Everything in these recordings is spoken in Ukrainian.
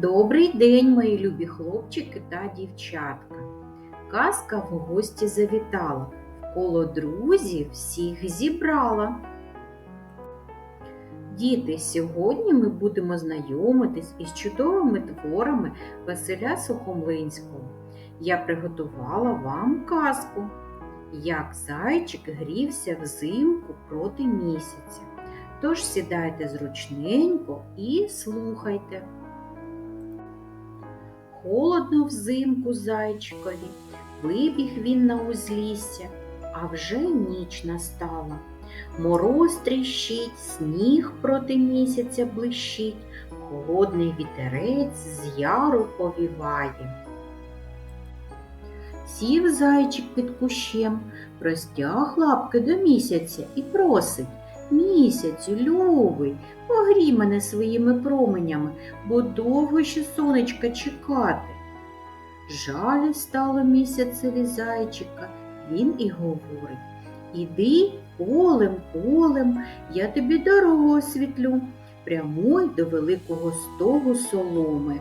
Добрий день, мої любі хлопчики та дівчатка. Казка в гості завітала, коло друзів всіх зібрала. Діти, сьогодні ми будемо знайомитись із чудовими творами Василя Сухомлинського. Я приготувала вам казку, як зайчик грівся взимку проти місяця. Тож сідайте зручненько і слухайте. Холодно взимку зайчикові, вибіг він на узлісся, а вже ніч настала. Мороз тріщить, сніг проти місяця блищить, холодний вітерець з яру повіває. Сів зайчик під кущем, простяг лапки до місяця і просить Місяцю, любий, погрій мене своїми променями, бо довго ще сонечка чекати. Жаль стало місяцеві зайчика, він і говорить Іди полем, полем, я тобі дорогу освітлю, прямуй до великого стогу соломи.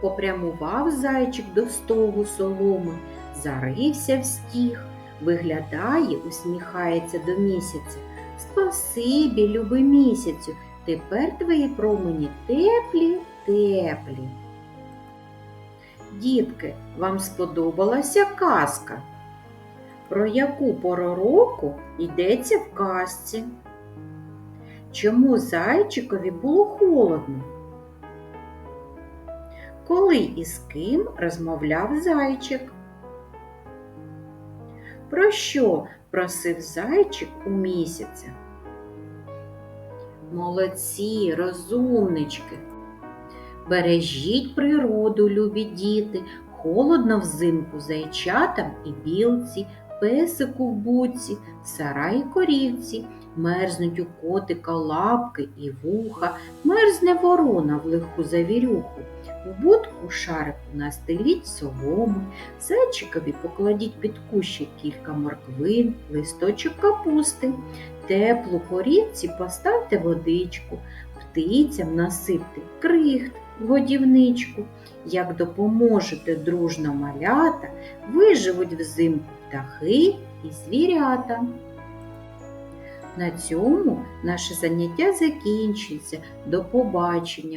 Попрямував зайчик до стогу соломи, зарився в стіг, виглядає, усміхається до місяця. Спасибі, любий місяцю, тепер твої промені теплі, теплі. Дітки, вам сподобалася казка? Про яку пору року йдеться в казці? Чому зайчикові було холодно? Коли і з ким розмовляв зайчик? Про що просив зайчик у місяця? Молодці, розумнички. Бережіть природу, любі діти, холодно взимку зайчатам і білці, песику в буці, сараї корівці, мерзнуть у котика лапки і вуха, мерзне ворона в лиху завірюху. У будку шарику настеліть солому, зайчикові покладіть під кущик кілька морквин, листочок капусти, теплу корівці поставте водичку, птицям насипте крихт годівничку. Як допоможете дружно малята, виживуть взимку птахи і звірята. На цьому наше заняття закінчується. До побачення!